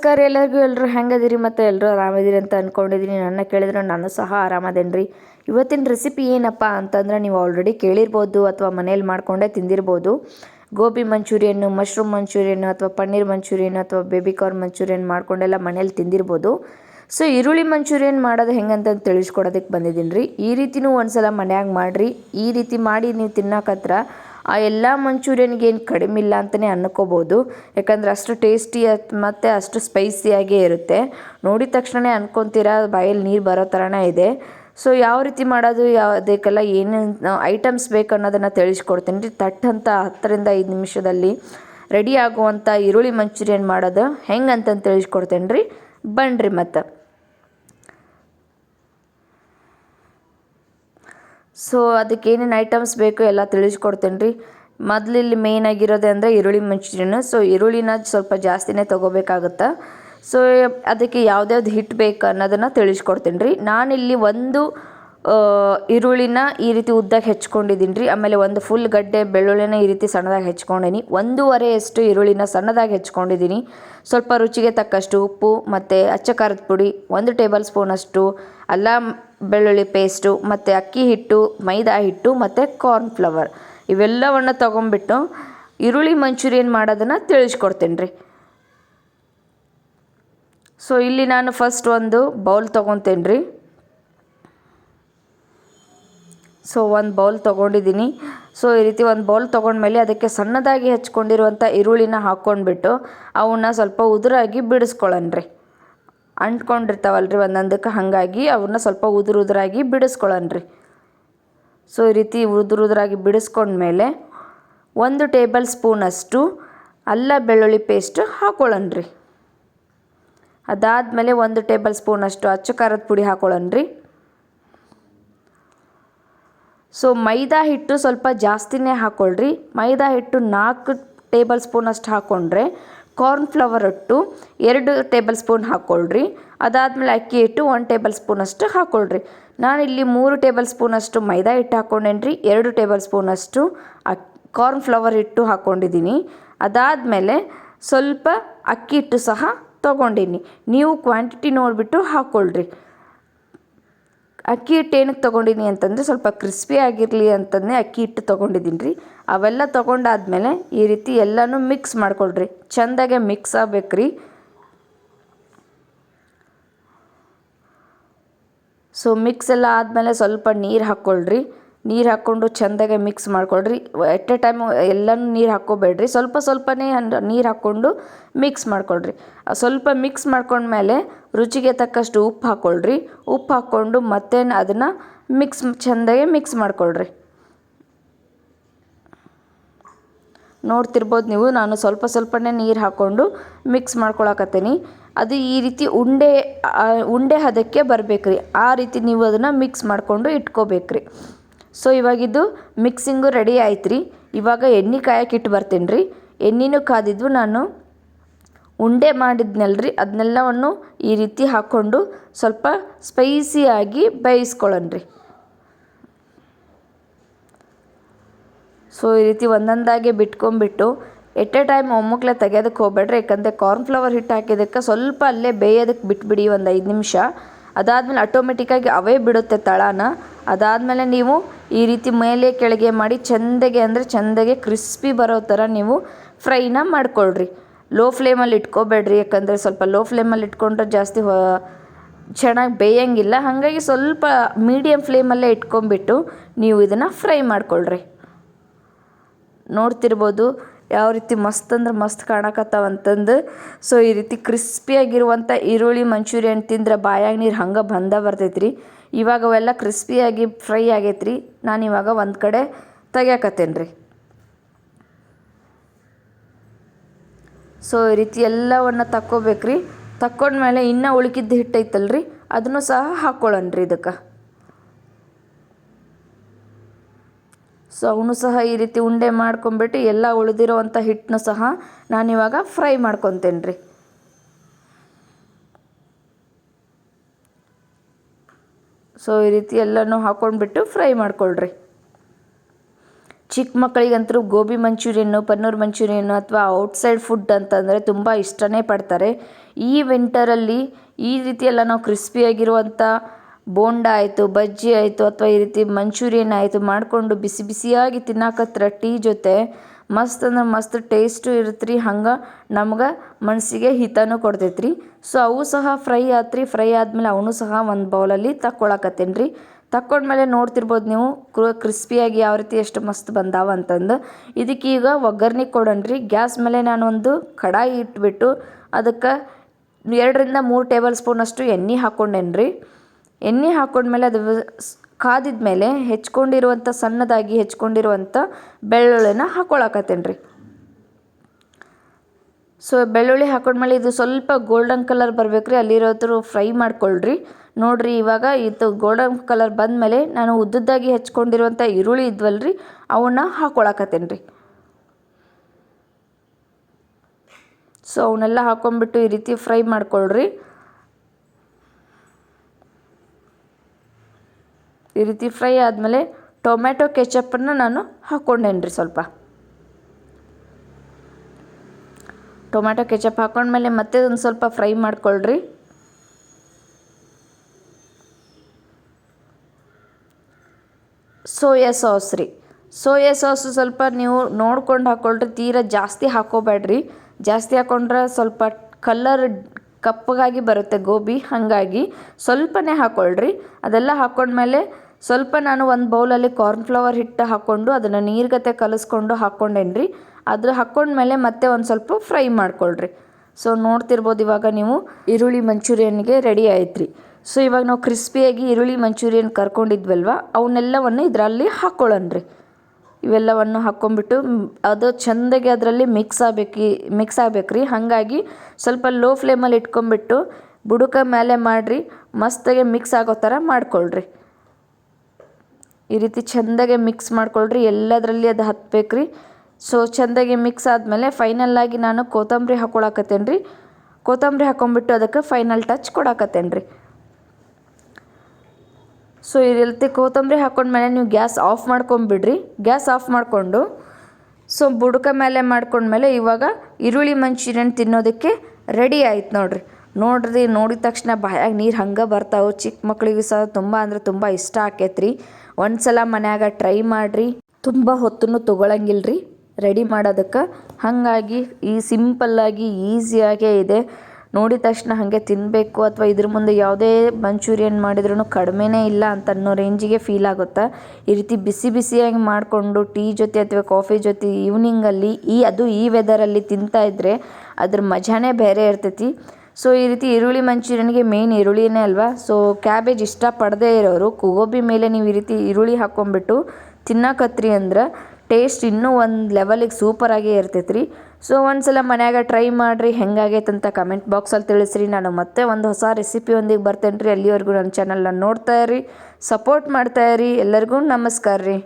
ನಮಸ್ಕಾರ ಎಲ್ಲರಿಗೂ ಎಲ್ಲರೂ ಹೆಂಗದಿರಿ ಮತ್ತು ಎಲ್ಲರೂ ಆರಾಮದಿರಿ ಅಂತ ಅಂದ್ಕೊಂಡಿದ್ದೀನಿ ನನ್ನ ಕೇಳಿದ್ರೆ ನಾನು ಸಹ ಆರಾಮದೇನ್ರಿ? ಇವತ್ತಿನ ರೆಸಿಪಿ ಏನಪ್ಪ ಅಂತಂದ್ರೆ ನೀವು ಆಲ್ರೆಡಿ ಕೇಳಿರ್ಬೋದು ಅಥವಾ ಮನೇಲಿ ಮಾಡ್ಕೊಂಡೇ ತಿಂದಿರ್ಬೋದು. ಗೋಬಿ ಮಂಚೂರಿಯನ್ನು ಮಶ್ರೂಮ್ ಮಂಚೂರಿಯನ್ನು ಅಥವಾ ಪನ್ನೀರ್ ಮಂಚೂರಿಯನ್ ಅಥವಾ ಬೇಬಿ ಕಾರ್ನ್ ಮಂಚೂರಿಯನ್ ಮಾಡ್ಕೊಂಡೆಲ್ಲ ಮನೇಲಿ ತಿಂದಿರ್ಬೋದು. ಸೊ, ಈರುಳ್ಳಿ ಮಂಚೂರಿಯನ್ ಮಾಡೋದು ಹೆಂಗಂತ ತಿಳಿಸ್ಕೊಡೋದಕ್ಕೆ ಬಂದಿದ್ದೀನಿ ರೀ ಈ ರೀತಿನೂ ಒಂದು ಸಲ ಮನ್ಯಾಗ ಮಾಡಿರಿ. ಈ ರೀತಿ ಮಾಡಿ ನೀವು ತಿನ್ನಕತ್ರ ಆ ಎಲ್ಲ ಮಂಚೂರಿಯನ್ಗೆ ಏನು ಕಡಿಮೆ ಇಲ್ಲ ಅಂತಲೇ ಅನ್ಕೋಬೋದು. ಯಾಕಂದರೆ ಅಷ್ಟು ಟೇಸ್ಟಿ ಮತ್ತು ಅಷ್ಟು ಸ್ಪೈಸಿಯಾಗೇ ಇರುತ್ತೆ. ನೋಡಿದ ತಕ್ಷಣವೇ ಅನ್ಕೊತೀರಾ, ಬಾಯಲ್ಲಿ ನೀರು ಬರೋ ಥರನೇ ಇದೆ. ಸೊ ಯಾವ ರೀತಿ ಮಾಡೋದು, ಯಾವ ಅದಕ್ಕೆಲ್ಲ ಏನೇನು ಐಟಮ್ಸ್ ಬೇಕು ಅನ್ನೋದನ್ನು ತಿಳಿಸ್ಕೊಡ್ತೀನಿ. ರೀ ತಟ್ ಅಂತ ಹತ್ತರಿಂದ ಐದು ನಿಮಿಷದಲ್ಲಿ ರೆಡಿ ಆಗುವಂಥ ಈರುಳ್ಳಿ ಮಂಚೂರಿಯನ್ ಮಾಡೋದು ಹೆಂಗೆ ಅಂತಂದು ತಿಳಿಸ್ಕೊಡ್ತೇನೆ ರೀ ಬನ್ನಿರಿ ಮತ್ತು. ಸೊ ಅದಕ್ಕೆ ಏನೇನು ಐಟಮ್ಸ್ ಬೇಕು ಎಲ್ಲ ತಿಳಿಸ್ಕೊಡ್ತೇನೆ ರೀ. ಮೊದಲು ಇಲ್ಲಿ ಮೇಯ್ನ್ ಆಗಿರೋದೆ ಅಂದರೆ ಈರುಳ್ಳಿ ಮಂಚೂರಿಯನ್ ಸೊ ಈರುಳ್ಳಿನ ಸ್ವಲ್ಪ ಜಾಸ್ತಿನೇ ತೊಗೋಬೇಕಾಗುತ್ತೆ? ಸೊ ಅದಕ್ಕೆ ಯಾವ್ದು ಹಿಟ್ಟು ಬೇಕು ಅನ್ನೋದನ್ನು ತಿಳಿಸ್ಕೊಡ್ತೇನೆ ರೀ. ನಾನಿಲ್ಲಿ ಒಂದು ಈರುಳ್ಳಿನ ಈ ರೀತಿ ಉದ್ದಕ್ಕೆ ಹೆಚ್ಕೊಂಡಿದ್ದೀನಿ ರೀ. ಆಮೇಲೆ ಒಂದು ಫುಲ್ ಗಡ್ಡೆ ಬೆಳ್ಳುಳ್ಳಿನ ಈ ರೀತಿ ಸಣ್ಣದಾಗಿ ಹೆಚ್ಕೊಂಡೀನಿ. ಒಂದೂವರೆಯಷ್ಟು ಈರುಳ್ಳಿನ ಸಣ್ಣದಾಗಿ ಹೆಚ್ಕೊಂಡಿದ್ದೀನಿ. ಸ್ವಲ್ಪ ರುಚಿಗೆ ತಕ್ಕಷ್ಟು ಉಪ್ಪು ಮತ್ತು ಅಚ್ಚ ಖಾರದ ಪುಡಿ, ಒಂದು ಟೇಬಲ್ ಸ್ಪೂನಷ್ಟು ಅಲ್ಲ ಬೆಳ್ಳುಳ್ಳಿ ಪೇಸ್ಟು ಮತ್ತು ಅಕ್ಕಿ ಹಿಟ್ಟು, ಮೈದಾ ಹಿಟ್ಟು ಮತ್ತು ಕಾರ್ನ್ ಫ್ಲವರ್ ಇವೆಲ್ಲವನ್ನು ತೊಗೊಂಬಿಟ್ಟು ಈರುಳ್ಳಿ ಮಂಚೂರಿಯನ್ ಮಾಡೋದನ್ನು ತಿಳಿಸ್ಕೊಡ್ತೀನಿ ರೀ. ಸೊ ಇಲ್ಲಿ ನಾನು ಫಸ್ಟ್ ಒಂದು ಬೌಲ್ ತೊಗೊತೇನೆ ರೀ. ಸೊ ಒಂದು ಬೌಲ್ ತೊಗೊಂಡಿದ್ದೀನಿ. ಸೊ ಈ ರೀತಿ ಒಂದು ಬೌಲ್ ತೊಗೊಂಡ್ಮೇಲೆ ಅದಕ್ಕೆ ಸಣ್ಣದಾಗಿ ಹೆಚ್ಕೊಂಡಿರುವಂಥ ಈರುಳ್ಳಿನ ಹಾಕ್ಕೊಂಡ್ಬಿಟ್ಟು ಅವನ್ನ ಸ್ವಲ್ಪ ಉದುರಾಗಿ ಬಿಡಿಸ್ಕೊಳ್ಳನ್ರಿ ಅಂಟ್ಕೊಂಡಿರ್ತಾವಲ್ರಿ ಒಂದೊಂದಕ್ಕೆ ಹಾಗಾಗಿ ಅವನ್ನ ಸ್ವಲ್ಪ ಉದುರು ಉದುರಾಗಿ ಬಿಡಿಸ್ಕೊಳ್ಳನ್ರಿ ಸೊ ಈ ರೀತಿ ಉದುರು ಉದುರಾಗಿ ಬಿಡಿಸ್ಕೊಂಡ್ಮೇಲೆ ಒಂದು ಟೇಬಲ್ ಸ್ಪೂನಷ್ಟು ಅಲ್ಲ ಬೆಳ್ಳುಳ್ಳಿ ಪೇಸ್ಟ್ ಹಾಕ್ಕೊಳ್ಳನ್ರಿ ಅದಾದಮೇಲೆ ಒಂದು ಟೇಬಲ್ ಸ್ಪೂನಷ್ಟು ಅಚ್ಚು ಖಾರದ ಪುಡಿ ಹಾಕ್ಕೊಳ್ಳನ್ರಿ ಸೊ ಮೈದಾ ಹಿಟ್ಟು ಸ್ವಲ್ಪ ಜಾಸ್ತಿನೇ ಹಾಕ್ಕೊಳ್ರಿ ಮೈದಾ ಹಿಟ್ಟು ನಾಲ್ಕು ಟೇಬಲ್ ಸ್ಪೂನ್ ಅಷ್ಟು ಹಾಕ್ಕೊಂಡ್ರೆ ಕಾರ್ನ್ ಫ್ಲವರ್ ಹಿಟ್ಟು ಎರಡು ಟೇಬಲ್ ಸ್ಪೂನ್ ಹಾಕ್ಕೊಳ್ರಿ ಅದಾದಮೇಲೆ ಅಕ್ಕಿ ಹಿಟ್ಟು ಒನ್ ಟೇಬಲ್ ಸ್ಪೂನ್ ಅಷ್ಟು ಹಾಕ್ಕೊಳ್ರಿ ನಾನಿಲ್ಲಿ ಮೂರು ಟೇಬಲ್ ಸ್ಪೂನಷ್ಟು ಮೈದಾ ಹಿಟ್ಟು ಹಾಕ್ಕೊಂಡೇನ್ರಿ ಎರಡು ಟೇಬಲ್ ಸ್ಪೂನಷ್ಟು ಅಕ್ ಕಾರ್ನ್ ಫ್ಲವರ್ ಹಿಟ್ಟು ಹಾಕ್ಕೊಂಡಿದ್ದೀನಿ ಅದಾದಮೇಲೆ ಸ್ವಲ್ಪ ಅಕ್ಕಿ ಹಿಟ್ಟು ಸಹ ತೊಗೊಂಡೀನಿ. ನೀವು ಕ್ವಾಂಟಿಟಿ ನೋಡಿಬಿಟ್ಟು ಹಾಕ್ಕೊಳ್ರಿ ಅಕ್ಕಿ ಹಿಟ್ಟು ಏನಕ್ಕೆ ತೊಗೊಂಡಿನಿ ಅಂತಂದರೆ ಸ್ವಲ್ಪ ಕ್ರಿಸ್ಪಿ ಆಗಿರಲಿ ಅಂತಂದೇ ಅಕ್ಕಿ ಹಿಟ್ಟು ತೊಗೊಂಡಿದ್ದೀನಿ ರೀ. ಅವೆಲ್ಲ ತೊಗೊಂಡಾದ್ಮೇಲೆ ಈ ರೀತಿ ಎಲ್ಲನೂ ಮಿಕ್ಸ್ ಮಾಡ್ಕೊಳ್ರಿ. ಚೆಂದಾಗೆ ಮಿಕ್ಸ್ ಆಗ್ಬೇಕು ರೀ. ಸೊ ಮಿಕ್ಸ್ ಎಲ್ಲ ಆದಮೇಲೆ ಸ್ವಲ್ಪ ನೀರು ಹಾಕ್ಕೊಳ್ರಿ ನೀರು ಹಾಕ್ಕೊಂಡು ಚೆಂದಾಗೆ ಮಿಕ್ಸ್ ಮಾಡ್ಕೊಳ್ರಿ. ಎಟ್ ಎ ಟೈಮ್ ಎಲ್ಲನೂ ನೀರು ಹಾಕ್ಕೋಬೇಡ್ರಿ. ಸ್ವಲ್ಪ ಸ್ವಲ್ಪನೇ ನೀರು ಹಾಕ್ಕೊಂಡು ಮಿಕ್ಸ್ ಮಾಡ್ಕೊಳ್ರಿ. ಸ್ವಲ್ಪ ಮಿಕ್ಸ್ ಮಾಡ್ಕೊಂಡ್ಮೇಲೆ ರುಚಿಗೆ ತಕ್ಕಷ್ಟು ಉಪ್ಪು ಹಾಕ್ಕೊಳ್ರಿ ಉಪ್ಪು ಹಾಕ್ಕೊಂಡು ಮತ್ತೆ ಅದನ್ನು ಮಿಕ್ಸ್ ಚೆಂದಾಗೆ ಮಿಕ್ಸ್ ಮಾಡ್ಕೊಳ್ರಿ. ನೋಡ್ತಿರ್ಬೋದು ನೀವು, ನಾನು ಸ್ವಲ್ಪ ಸ್ವಲ್ಪನೇ ನೀರು ಹಾಕ್ಕೊಂಡು ಮಿಕ್ಸ್ ಮಾಡ್ಕೊಳಕತ್ತೀನಿ. ಅದು ಈ ರೀತಿ ಉಂಡೆ ಉಂಡೆ ಹದಕ್ಕೆ ಬರಬೇಕ್ರಿ. ಆ ರೀತಿ ನೀವು ಅದನ್ನು ಮಿಕ್ಸ್ ಮಾಡಿಕೊಂಡು ಇಟ್ಕೋಬೇಕ್ರಿ. ಸೊ ಇವಾಗಿದ್ದು ಮಿಕ್ಸಿಂಗು ರೆಡಿ ಆಯ್ತು ರೀ ಇವಾಗ ಎಣ್ಣೆ ಕಾಯಕ್ಕೆ ಇಟ್ಟು ಬರ್ತೀನಿ ರೀ ಎಣ್ಣೆನೂ ಕಾದಿದ್ವು ನಾನು. ಉಂಡೆ ಮಾಡಿದ್ನಲ್ಲ ರೀ ಅದನ್ನೆಲ್ಲವನ್ನು ಈ ರೀತಿ ಹಾಕ್ಕೊಂಡು ಸ್ವಲ್ಪ ಸ್ಪೈಸಿಯಾಗಿ ಬೇಯಿಸ್ಕೊಳ್ಳೋಣ ರೀ ಸೊ, ಈ ರೀತಿ ಒಂದೊಂದಾಗೆ ಬಿಟ್ಕೊಂಬಿಟ್ಟು ಎಟ್ ಎ ಟೈಮ್ ಒಮ್ಮಕ್ಕಲೆ ತೆಗೆಯೋದಕ್ಕೆ ಹೋಗ್ಬೇಡ್ರಿ. ಯಾಕಂದರೆ ಕಾರ್ನ್ ಫ್ಲವರ್ ಹಿಟ್ಟು ಹಾಕಿದ್ದಕ್ಕೆ ಸ್ವಲ್ಪ ಅಲ್ಲೇ ಬೇಯೋದಕ್ಕೆ ಬಿಟ್ಬಿಡಿ ಒಂದು ಐದು ನಿಮಿಷ. ಅದಾದಮೇಲೆ ಆಟೋಮೆಟಿಕ್ಕಾಗಿ ಅವೇ ಬಿಡುತ್ತೆ ತಳಾನ. ಅದಾದಮೇಲೆ ನೀವು ಈ ರೀತಿ ಮೇಲೆ ಕೆಳಗೆ ಮಾಡಿ ಚೆಂದಗೆ ಅಂದರೆ ಚೆಂದಗೆ ಕ್ರಿಸ್ಪಿ ಬರೋ ಥರ ನೀವು ಫ್ರೈನ ಮಾಡ್ಕೊಳ್ರಿ. ಲೋ ಫ್ಲೇಮಲ್ಲಿ ಇಟ್ಕೋಬೇಡ್ರಿ, ಯಾಕಂದರೆ ಸ್ವಲ್ಪ ಲೋ ಫ್ಲೇಮಲ್ಲಿ ಇಟ್ಕೊಂಡ್ರೆ ಜಾಸ್ತಿ ಚೆನ್ನಾಗಿ ಬೇಯಂಗಿಲ್ಲ. ಹಾಗಾಗಿ ಸ್ವಲ್ಪ ಮೀಡಿಯಮ್ ಫ್ಲೇಮಲ್ಲೇ ಇಟ್ಕೊಂಬಿಟ್ಟು ನೀವು ಇದನ್ನು ಫ್ರೈ ಮಾಡ್ಕೊಳ್ರಿ. ನೋಡ್ತಿರ್ಬೋದು. ಯಾವ ರೀತಿ ಮಸ್ತ್ ಅಂದ್ರೆ ಮಸ್ತ್ ಕಾಣಕತ್ತಾವ ಅಂತಂದು. ಸೊ ಈ ರೀತಿ ಕ್ರಿಸ್ಪಿಯಾಗಿರುವಂಥ ಈರುಳ್ಳಿ ಮಂಚೂರಿಯನ್ ತಿಂದ್ರೆ ಬಾಯಾಗ ನೀರು ಹಂಗೆ ಬಂದ ಬರ್ತೈತೆ ಇವಾಗ ಅವೆಲ್ಲ ಕ್ರಿಸ್ಪಿಯಾಗಿ ಫ್ರೈ ಆಗೈತೆ ನಾನು ಇವಾಗ ಒಂದು ಕಡೆ ತೆಗ್ಯಾಕತ್ತೇನೆ ರೀ ಸೊ ಈ ರೀತಿ ಎಲ್ಲವನ್ನು ತಕ್ಕೋಬೇಕ್ರಿ. ತಕ್ಕೊಂಡ್ಮೇಲೆ ಇನ್ನೂ ಉಳುಕಿದ್ದು ಹಿಟ್ಟೈತಲ್ರಿ. ಅದನ್ನು ಸಹ ಹಾಕ್ಕೊಳ್ಳೋಣ ರೀ ಇದಕ್ಕೆ. ಸೊ ಅವನು ಸಹ ಈ ರೀತಿ ಉಂಡೆ ಮಾಡ್ಕೊಂಬಿಟ್ಟು ಎಲ್ಲ ಉಳಿದಿರೋವಂಥ ಹಿಟ್ಟನ್ನು ಸಹ ನಾನಿವಾಗ ಫ್ರೈ ಮಾಡ್ಕೊತೇನೆ ರೀ ಸೊ ಈ ರೀತಿ ಎಲ್ಲನೂ ಹಾಕ್ಕೊಂಡ್ಬಿಟ್ಟು ಫ್ರೈ ಮಾಡ್ಕೊಳ್ರಿ. ಚಿಕ್ಕ ಮಕ್ಕಳಿಗಂತೂ ಗೋಬಿ ಮಂಚೂರಿಯನ್ನು, ಪನ್ನೀರ್ ಮಂಚೂರಿಯನ್ನು ಅಥವಾ ಔಟ್ಸೈಡ್ ಫುಡ್ ಅಂತಂದರೆ ತುಂಬ ಇಷ್ಟನೇ ಪಡ್ತಾರೆ. ಈ ವಿಂಟರಲ್ಲಿ ಈ ರೀತಿ ಎಲ್ಲ ನಾವು ಕ್ರಿಸ್ಪಿಯಾಗಿರುವಂಥ ಬೋಂಡ ಆಯಿತು, ಬಜ್ಜಿ ಆಯಿತು ಅಥವಾ ಈ ರೀತಿ ಮಂಚೂರಿಯನ್ ಆಯಿತು ಮಾಡಿಕೊಂಡು ಬಿಸಿ ಬಿಸಿಯಾಗಿ ತಿನ್ನಾಕತ್ರ ಟೀ ಜೊತೆ, ಮಸ್ತ್ ಅಂದ್ರೆ ಮಸ್ತ್ ಟೇಸ್ಟು ಇರುತ್ತೆ ರೀ ಹಂಗೆ ನಮ್ಗೆ ಮನಸ್ಸಿಗೆ ಹಿತನೂ ಕೊಡ್ತೈತೆ ರೀ ಸೊ ಅವು ಸಹ ಫ್ರೈ ಆತ್ರಿ, ಫ್ರೈ ಆದಮೇಲೆ ಅವನು ಸಹ ಒಂದು ಬೌಲಲ್ಲಿ ತಕ್ಕೊಳಕತ್ತೇನೆ ರೀ ತಕ್ಕೊಂಡ್ಮೇಲೆ ನೋಡ್ತಿರ್ಬೋದು ನೀವು ಕ್ರಿಸ್ಪಿಯಾಗಿ ಯಾವ ರೀತಿ ಎಷ್ಟು ಮಸ್ತ್ ಬಂದಾವ ಅಂತಂದು. ಇದಕ್ಕೆ ಈಗ ಒಗ್ಗರ್ಣೆ ರೀ ಗ್ಯಾಸ್ ಮೇಲೆ ನಾನು ಒಂದು ಕಡಾಯಿ ಇಟ್ಬಿಟ್ಟು ಅದಕ್ಕೆ ಎರಡರಿಂದ ಮೂರು ಟೇಬಲ್ ಸ್ಪೂನಷ್ಟು ಎಣ್ಣೆ ಹಾಕ್ಕೊಂಡೇನ್ರಿ ಎಣ್ಣೆ ಹಾಕ್ಕೊಂಡ್ಮೇಲೆ ಅದು ಕಾದಿದ ಮೇಲೆ ಹೆಚ್ಕೊಂಡಿರುವಂಥ ಸಣ್ಣದಾಗಿ ಹೆಚ್ಕೊಂಡಿರುವಂಥ ಬೆಳ್ಳುಳ್ಳಿನ ಹಾಕ್ಕೊಳಕತ್ತೇನೆ ರೀ ಸೊ, ಬೆಳ್ಳುಳ್ಳಿ ಹಾಕೊಂಡ್ಮೇಲೆ ಇದು ಸ್ವಲ್ಪ ಗೋಲ್ಡನ್ ಕಲರ್ ಬರ್ಬೇಕು ರೀ ಅಲ್ಲಿರೋದ್ರ ಫ್ರೈ ಮಾಡ್ಕೊಳ್ರಿ. ನೋಡಿರಿ, ಇವಾಗ ಇದು ಗೋಲ್ಡನ್ ಕಲರ್ ಬಂದಮೇಲೆ ನಾನು ಉದ್ದುದ್ದಾಗಿ ಹೆಚ್ಕೊಂಡಿರುವಂಥ ಈರುಳ್ಳಿ ಇದ್ವಲ್ರಿ, ಅವನ್ನ ಹಾಕ್ಕೊಳಕತ್ತೇನೆ ರೀ ಸೊ, ಅವನ್ನೆಲ್ಲ ಹಾಕೊಂಡ್ಬಿಟ್ಟು ಈ ರೀತಿ ಫ್ರೈ ಮಾಡ್ಕೊಳ್ರಿ. ಈ ರೀತಿ ಫ್ರೈ ಆದಮೇಲೆ ಟೊಮ್ಯಾಟೊ ಕೆಚಪ್ಪನ್ನು ನಾನು ಹಾಕ್ಕೊಂಡೇನಿ ರೀ ಸ್ವಲ್ಪ. ಟೊಮ್ಯಾಟೊ ಕೆಚಪ್ ಹಾಕೊಂಡ್ಮೇಲೆ ಮತ್ತೆ ಒಂದು ಸ್ವಲ್ಪ ಫ್ರೈ ಮಾಡ್ಕೊಳ್ರಿ. ಸೋಯಾ ಸಾಸ್ ರೀ. ಸೋಯಾ ಸಾಸು ಸ್ವಲ್ಪ ನೀವು ನೋಡ್ಕೊಂಡು ಹಾಕ್ಕೊಳ್ರಿ ತೀರಾ ಜಾಸ್ತಿ ಹಾಕೋಬೇಡ್ರಿ. ಜಾಸ್ತಿ ಹಾಕ್ಕೊಂಡ್ರೆ ಸ್ವಲ್ಪ ಕಲ್ಲರ್ ಕಪ್ಪಗಾಗಿ ಬರುತ್ತೆ ಗೋಬಿ, ಹಾಗಾಗಿ ಸ್ವಲ್ಪನೇ ಹಾಕ್ಕೊಳ್ರಿ ಅದೆಲ್ಲ ಹಾಕ್ಕೊಂಡ್ಮೇಲೆ ಸ್ವಲ್ಪ ನಾನು ಒಂದು ಬೌಲಲ್ಲಿ ಕಾರ್ನ್ಫ್ಲವರ್ ಹಿಟ್ಟು ಹಾಕ್ಕೊಂಡು ಅದನ್ನು ನೀರ್ಗತೆ ಕಲಿಸ್ಕೊಂಡು ಹಾಕ್ಕೊಂಡೇನ್ರಿ. ಅದ್ರ ಹಾಕ್ಕೊಂಡ್ಮೇಲೆ ಮತ್ತೆ ಒಂದು ಸ್ವಲ್ಪ ಫ್ರೈ ಮಾಡ್ಕೊಳ್ರಿ. ಸೊ ನೋಡ್ತಿರ್ಬೋದು ಇವಾಗ ನೀವು ಈರುಳ್ಳಿ ಮಂಚೂರಿಯನ್ಗೆ ರೆಡಿ ಆಯ್ತು ರೀ ಸೊ ಇವಾಗ ನಾವು ಕ್ರಿಸ್ಪಿಯಾಗಿ ಈರುಳ್ಳಿ ಮಂಚೂರಿಯನ್ ಕರ್ಕೊಂಡಿದ್ವಲ್ವ, ಅವನ್ನೆಲ್ಲವನ್ನು ಇದರಲ್ಲಿ ಹಾಕ್ಕೊಳ್ಳೋಣ್ರಿ ಇವೆಲ್ಲವನ್ನು ಹಾಕ್ಕೊಂಡ್ಬಿಟ್ಟು ಅದು ಚೆಂದಾಗಿ ಅದರಲ್ಲಿ ಮಿಕ್ಸ್ ಆಗ್ಬೇಕು ಮಿಕ್ಸ್ ಆಗ್ಬೇಕು ರೀ ಹಾಗಾಗಿ ಸ್ವಲ್ಪ ಲೋ ಫ್ಲೇಮಲ್ಲಿ ಇಟ್ಕೊಂಬಿಟ್ಟು ಬುಡುಕ ಮೇಲೆ ಮಾಡಿರಿ. ಮಸ್ತಾಗೆ ಮಿಕ್ಸ್ ಆಗೋ ಥರ ಮಾಡ್ಕೊಳ್ರಿ. ಈ ರೀತಿ ಚೆಂದಾಗೆ ಮಿಕ್ಸ್ ಮಾಡ್ಕೊಳ್ರಿ. ಎಲ್ಲದರಲ್ಲಿ ಅದು ಹತ್ಬೇಕು ರೀ ಸೊ ಚೆಂದಾಗಿ ಮಿಕ್ಸ್ ಆದಮೇಲೆ ಫೈನಲ್ಲಾಗಿ ನಾನು ಕೊತ್ತಂಬರಿ ಹಾಕ್ಕೊಳಕತ್ತೇನೆ ರೀ ಕೊತ್ತಂಬರಿ ಹಾಕ್ಕೊಂಬಿಟ್ಟು ಅದಕ್ಕೆ ಫೈನಲ್ ಟಚ್ ಕೊಡಕತ್ತೇನೆ ರೀ ಸೊ ಈ ರೀತಿ ಕೊತ್ತಂಬರಿ ಹಾಕ್ಕೊಂಡ್ಮೇಲೆ ನೀವು ಗ್ಯಾಸ್ ಆಫ್ ಮಾಡ್ಕೊಂಬಿಡ್ರಿ. ಗ್ಯಾಸ್ ಆಫ್ ಮಾಡಿಕೊಂಡು ಸೊ ಬುಡಕ ಮೇಲೆ ಮಾಡ್ಕೊಂಡ್ಮೇಲೆ ಇವಾಗ ಈರುಳ್ಳಿ ಮಂಚೂರಿಯನ್ ತಿನ್ನೋದಕ್ಕೆ ರೆಡಿ ಆಯ್ತು ನೋಡ್ರಿ. ನೋಡ್ರಿ, ನೋಡಿದ ತಕ್ಷಣ ಬಾಯಾಗ ನೀರು ಹಂಗೆ ಬರ್ತಾವೆ. ಚಿಕ್ಕ ಮಕ್ಳಿಗೆ ಸಹ ತುಂಬ ಅಂದರೆ ತುಂಬ ಇಷ್ಟ ಆಕೈತ್ರಿ. ಒಂದು ಸಲ ಮನ್ಯಾಗ ಟ್ರೈ ಮಾಡಿರಿ. ತುಂಬ ಹೊತ್ತನ್ನು ತೊಗೊಳಂಗಿಲ್ಲ ರೀ ರೆಡಿ ಮಾಡೋದಕ್ಕೆ ಹಾಗಾಗಿ ಈ ಸಿಂಪಲ್ಲಾಗಿ ಈಸಿಯಾಗೇ ಇದೆ. ನೋಡಿದ ತಕ್ಷಣ ಹಾಗೆ ತಿನ್ನಬೇಕು ಅಥವಾ ಇದ್ರ ಮುಂದೆ ಯಾವುದೇ ಮಂಚೂರಿಯನ್ ಮಾಡಿದ್ರೂ ಕಡಿಮೆನೇ ಇಲ್ಲ ಅಂತ ಅನ್ನೋ ರೇಂಜಿಗೆ ಫೀಲ್ ಆಗುತ್ತೆ? ಈ ರೀತಿ ಬಿಸಿ ಬಿಸಿಯಾಗಿ ಮಾಡಿಕೊಂಡು ಟೀ ಜೊತೆ ಅಥವಾ ಕಾಫಿ ಜೊತೆ ಈವ್ನಿಂಗಲ್ಲಿ ಈ, ಅದು ಈ ವೆದರಲ್ಲಿ ತಿಂತಾ ಇದ್ದರೆ ಅದ್ರ ಮಜಾನೇ ಬೇರೆ ಇರ್ತೈತಿ. ಸೊ ಈ ರೀತಿ ಈರುಳ್ಳಿ ಮಂಚೂರಿಯನ್ಗೆ ಮೇನ್ ಈರುಳ್ಳಿನೇ ಅಲ್ವಾ? ಸೊ ಕ್ಯಾಬೇಜ್ ಇಷ್ಟಪಡದೇ ಇರೋರು ಗೋಬಿ ಮೇಲೆ ನೀವು ಈ ರೀತಿ ಈರುಳ್ಳಿ ಹಾಕ್ಕೊಂಬಿಟ್ಟು ತಿನ್ನಕತ್ರಿ ಅಂದ್ರೆ ಟೇಸ್ಟ್ ಇನ್ನೂ ಒಂದು ಲೆವೆಲಿಗೆ ಸೂಪರಾಗೇ ಇರ್ತೈತೆ ರೀ ಸೊ ಒಂದು ಸಲ ಮನ್ಯಾಗ ಟ್ರೈ ಮಾಡಿರಿ, ಹೆಂಗಾಗೈತೆ ಅಂತ ಕಮೆಂಟ್ ಬಾಕ್ಸಲ್ಲಿ ತಿಳಿಸ್ರಿ. ನಾನು ಮತ್ತೆ ಒಂದು ಹೊಸ ರೆಸಿಪಿಯೊಂದಿಗೆ ಬರ್ತೇನೆ ರೀ ಅಲ್ಲಿವರೆಗೂ ನನ್ನ ಚಾನಲ್ನ ನೋಡ್ತಾ ಇರಿ ಸಪೋರ್ಟ್ ಮಾಡ್ತಾ ಇರಿ ಎಲ್ಲರಿಗೂ ನಮಸ್ಕಾರ ರೀ.